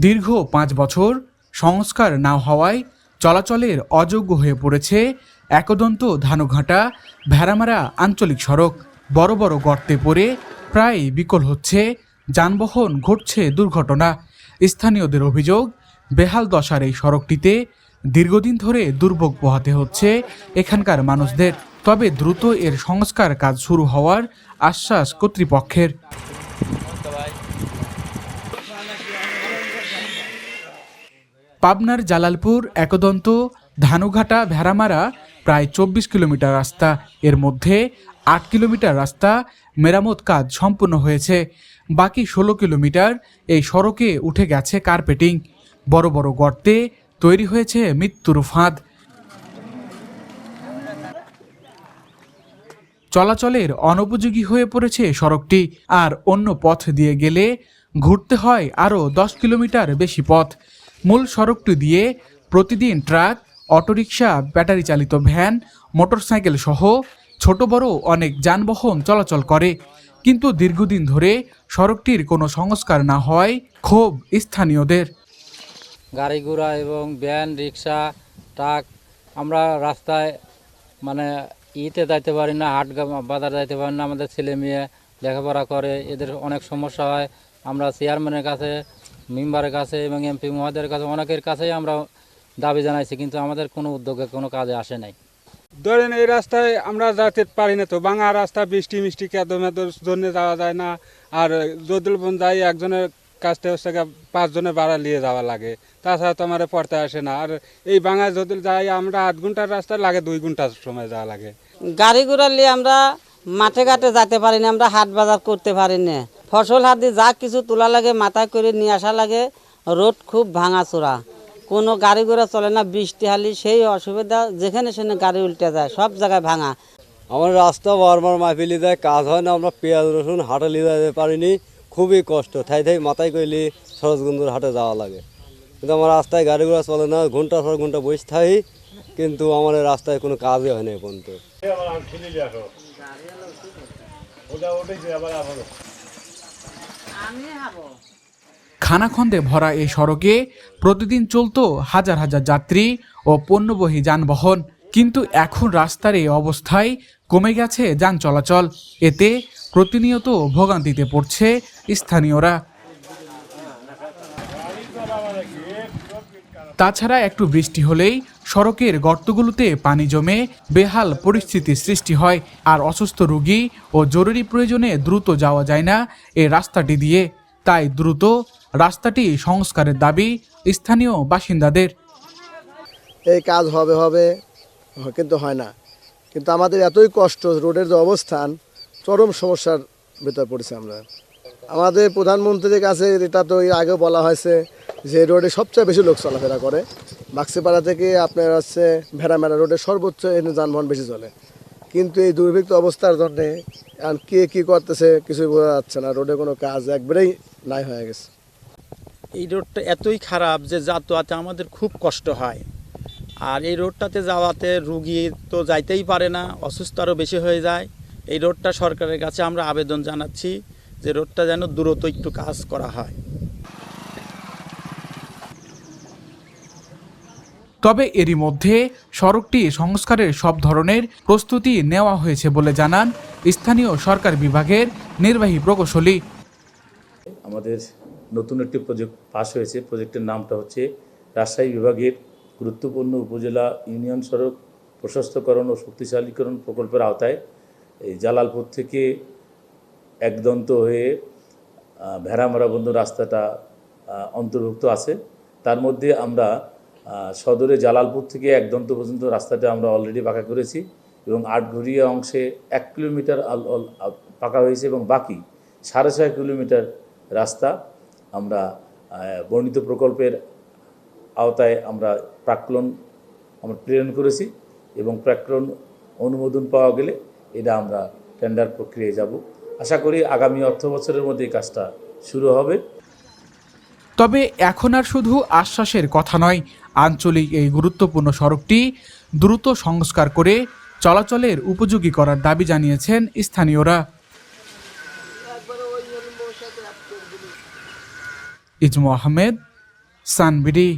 দীর্ঘ পাঁচ বছর সংস্কার না হওয়ায় চলাচলের অযোগ্য হয়ে পড়েছে একদন্ত ধানুঘাটা ভেড়ামারা আঞ্চলিক সড়ক। বড় বড় গর্তে পড়ে প্রায় বিকল হচ্ছে, যানবাহন ঘটছে দুর্ঘটনা। স্থানীয়দের অভিযোগ, বেহাল দশার এই সড়কটিতে দীর্ঘদিন ধরে দুর্ভোগ পোহাতে হচ্ছে এখানকার মানুষদের। তবে দ্রুত এর সংস্কার কাজ শুরু হওয়ার আশ্বাস কর্তৃপক্ষের। পাবনার জালালপুর, একদন্ত, ধানুঘাটা, ভেড়ামারা প্রায় চব্বিশ কিলোমিটার রাস্তা। এর মধ্যে আট কিলোমিটার রাস্তা মেরামত কাজ সম্পূর্ণ হয়েছে। বাকি ষোলো কিলোমিটার এই সড়কে উঠে গেছে কার্পেটিং। বড় বড় গর্তে তৈরি হয়েছে মৃত্যুর ফাঁদ। চলাচলের অনুপযোগী হয়ে পড়েছে সড়কটি আর অন্য পথ দিয়ে গেলে ঘুরতে হয় আরও দশ কিলোমিটার বেশি পথ। মূল সড়কটি দিয়ে প্রতিদিন ট্রাক, অটোরিকশা ব্যাটারি চালিত ভ্যান, মোটরসাইকেল সহ ছোট বড় অনেক যানবাহন চলাচল করে। কিন্তু দীর্ঘদিন ধরে সড়কটির কোনো সংস্কার না হয় ক্ষোভ স্থানীয়দের। গাড়ি ঘোড়া এবং ভ্যান রিক্সা ট্রাক আমরা রাস্তায় মানে ইতে যাইতে পারি না, হাট বাজার যাইতে পারি না। আমাদের ছেলে মেয়ে লেখাপড়া করে, এদের অনেক সমস্যা হয়। আমরা চেয়ারম্যানের কাছে মেম্বারের কাছে এবং এমপি মহাদের কাছে অনেকের কাছেই আমরা দাবি জানাইছি কিন্তু আমাদের কোনো উদ্যোগে কোনো কাজে আসে নাই। ধরেন এই রাস্তায় আমরা যেতে পারি না তো বাঙা রাস্তা বৃষ্টি মিষ্টি কেদমে জন্য যাওয়া যায় না আর যদুল বোন যাই একজনের কাছ থেকে হচ্ছে গিয়ে পাঁচজনের ভাড়া নিয়ে যাওয়া লাগে তাছাড়া তো আমার পড়তে আসে না। আর এই বাঙা যদি যাই আমরা আধ ঘণ্টার রাস্তা লাগে দুই ঘণ্টার সময় যাওয়া লাগে। গাড়ি ঘোড়া নিয়ে আমরা মাঠে ঘাটে যেতে পারি না আমরা হাট বাজার করতে পারি না। ফসল হাত দিয়ে যা কিছু তোলা লাগে মাথায় করে নিয়ে আসা লাগে রোড খুব ভাঙাচোরা। কোনো গাড়ি ঘোড়া চলে না বৃষ্টি হালি সেই অসুবিধা যেখানে সেখানে গাড়ি উল্টে যায় সব জায়গায় ভাঙা। আমার রাস্তা বারবার মাপিলি যায় কাজ হয় না আমরা পেঁয়াজ রসুন হাটে নিয়ে যেতে পারিনি খুবই কষ্ট। ঠাই থাই মাথায় কইলি সরোজগঞ্জের হাটে যাওয়া লাগে। কিন্তু আমার রাস্তায় গাড়ি ঘোড়া চলে না ঘণ্টা পর ঘণ্টা বসে থাকি কিন্তু আমার রাস্তায় কোনো কাজই হয় না খানাখন্দে ভরা এই সড়কে প্রতিদিন চলত হাজার হাজার যাত্রী ও পণ্যবহী যানবাহন। কিন্তু এখন রাস্তার এই অবস্থায় কমে গেছে যান চলাচল। এতে প্রতিনিয়ত ভোগান্তিতে পড়ছে স্থানীয়রা। তাছাড়া একটু বৃষ্টি হলেই সড়কের গর্তগুলোতে পানি জমে বেহাল পরিস্থিতির সৃষ্টি হয় আর অসুস্থ রোগী ও জরুরি প্রয়োজনে দ্রুত যাওয়া যায় না এ রাস্তাটি দিয়ে। তাই দ্রুত রাস্তাটি সংস্কারের দাবি স্থানীয় বাসিন্দাদের। এই কাজ হবে হবে, কিন্তু হয় না। কিন্তু আমাদের এতই কষ্ট রোডের যে অবস্থান, চরম সমস্যার ভিতর পড়েছি আমরা। আমাদের প্রধানমন্ত্রীর কাছে এটা তো এর আগেও বলা হয়েছে যে রোডে সবচেয়ে বেশি লোক চলাফেরা করে, বাক্সিপাড়া থেকে আপনার হচ্ছে ভেড়ামেড়া রোডে সর্বোচ্চ এখানে যানবাহন বেশি চলে। কিন্তু এই দুর্ভিক্ষ অবস্থার জন্যে এখন কে কী করতেছে কিছুই বোঝা যাচ্ছে না, রোডে কোনো কাজ একবারেই নাই হয়ে গেছে। এই রোডটা এতই খারাপ যে যাতায়াতে আমাদের খুব কষ্ট হয়। আর এই রোডটাতে যাওয়াতে রুগী তো যাইতেই পারে না, অসুস্থ আরও বেশি হয়ে যায়। এই রোডটা সরকারের কাছে আমরা আবেদন জানাচ্ছি যে রোডটা যেন দ্রুত একটু কাজ করা হয়। তবে এরই মধ্যে সড়কটি সংস্কারের সব ধরনের প্রস্তুতি নেওয়া হয়েছে বলে জানান স্থানীয় সরকার বিভাগের নির্বাহী প্রকৌশলী। আমাদের নতুন একটি প্রজেক্ট পাশ হয়েছে। প্রজেক্টের নামটা হচ্ছে রাজশাহী বিভাগের গুরুত্বপূর্ণ উপজেলা ইউনিয়ন সড়ক প্রশস্তকরণ ও শক্তিশালীকরণ প্রকল্পের আওতায় এই জালালপুর থেকে একদন্ত হয়ে আহ, ভেড়ামারা বন্ধু রাস্তাটা অন্তর্ভুক্ত আছে। তার মধ্যে আমরা সদরে জালালপুর থেকে একদন্ত পর্যন্ত রাস্তাটা আমরা অলরেডি পাকা করেছি এবং আটঘরিয়া অংশে এক কিলোমিটার পাকা হয়েছে এবং বাকি সাড়ে ছয় কিলোমিটার রাস্তা আমরা বর্ণিত প্রকল্পের আওতায় আমরা প্রাক্কলন, আমরা প্রেরণ করেছি এবং প্রাক্কলন অনুমোদন পাওয়া গেলে এটা আমরা টেন্ডার প্রক্রিয়ায় যাব। আশা করি আগামী অর্থ বছরের মধ্যে এই কাজটা শুরু হবে। তবে এখন আর শুধু আশ্বাসের কথা নয় আঞ্চলিক এই গুরুত্বপূর্ণ সড়কটি দ্রুত সংস্কার করে চলাচলের উপযোগী করার দাবি জানিয়েছেন স্থানীয়রা। ইজমু আহমেদ, সানবিডি।